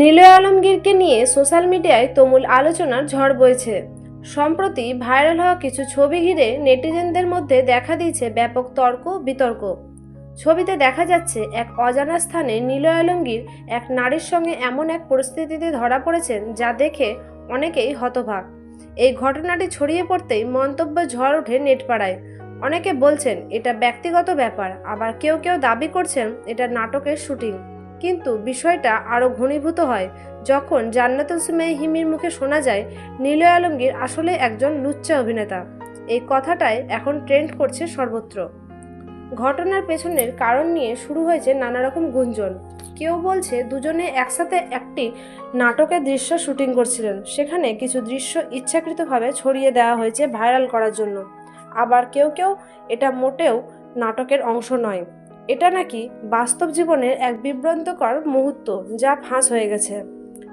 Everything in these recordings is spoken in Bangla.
নিলয় আলমগীরকে নিয়ে সোশ্যাল মিডিয়ায় তুমুল আলোচনার ঝড় বইছে। সম্প্রতি ভাইরাল হওয়া কিছু ছবি ঘিরে নেটিজেনদের মধ্যে দেখা দিয়েছে ব্যাপক তর্ক বিতর্ক। ছবিতে দেখা যাচ্ছে, এক অজানা স্থানে নিলয় আলমগীর এক নারীর সঙ্গে এমন এক পরিস্থিতিতে ধরা পড়েছেন যা দেখে অনেকেই হতবাক এই ঘটনাটি ছড়িয়ে পড়তেই মন্তব্য ঝড় ওঠে নেটপাড়ায়। অনেকে বলছেন, এটা ব্যক্তিগত ব্যাপার, আবার কেউ কেউ দাবি করছেন, এটা নাটকের শুটিং। কিন্তু বিষয়টা আরও ঘনীভূত হয় যখন জান্নাতুল সুমাই হিমির মুখে শোনা যায়, নীলয় আলমগীর আসলে একজন লুচ্চা অভিনেতা। এই কথাটাই এখন ট্রেন্ড করছে সর্বত্র। ঘটনার পেছনের কারণ নিয়ে শুরু হয়েছে নানা রকম গুঞ্জন। কেউ বলছে দুজনে একসাথে একটি নাটকের দৃশ্য শুটিং করছিলেন, সেখানে কিছু দৃশ্য ইচ্ছাকৃতভাবে ছড়িয়ে দেওয়া হয়েছে ভাইরাল করার জন্য। আবার কেউ কেউ এটা মোটেও নাটকের অংশ নয়। এটা নাকি বাস্তব জীবনের এক বিভ্রান্তকর মুহূর্ত যা ফাঁস হয়ে গেছে।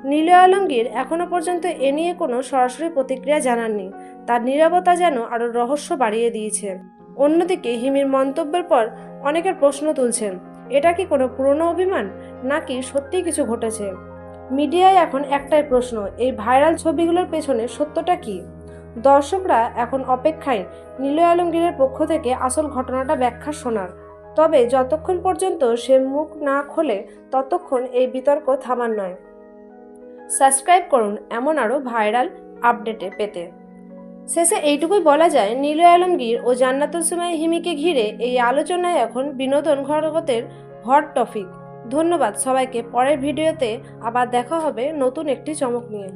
নীলয় আলমগীর এখনও পর্যন্ত এ নিয়ে কোনো সরাসরি প্রতিক্রিয়া জানাননি। তার নীরবতা যেন আরও রহস্য বাড়িয়ে দিয়েছে। অন্যদিকে হিমির মন্তব্যের পর অনেকের প্রশ্ন তুলছেন, এটা কি কোনো পুরনো অভিমান নাকি সত্যি কিছু ঘটেছে? মিডিয়ায় এখন একটাই প্রশ্ন, এই ভাইরাল ছবিগুলোর পেছনে সত্যটা কি? দর্শকরা এখন অপেক্ষায় নীলয় আলমগীরের পক্ষ থেকে আসল ঘটনাটা ব্যাখ্যা শোনার। তবে যতক্ষণ পর্যন্ত সে মুখ না খোলে, ততক্ষণ এই বিতর্ক থামার নয়। সাবস্ক্রাইব করুন এমন আরও ভাইরাল আপডেটে পেতে। শেষে এইটুকুই বলা যায়, নীলয় আলমগীর ও জান্নাতুল সুমাই হিমিকে ঘিরে এই আলোচনায় এখন বিনোদন ঘটগতের হট টপিক। ধন্যবাদ সবাইকে, পরের ভিডিওতে আবার দেখা হবে নতুন একটি চমক নিয়ে।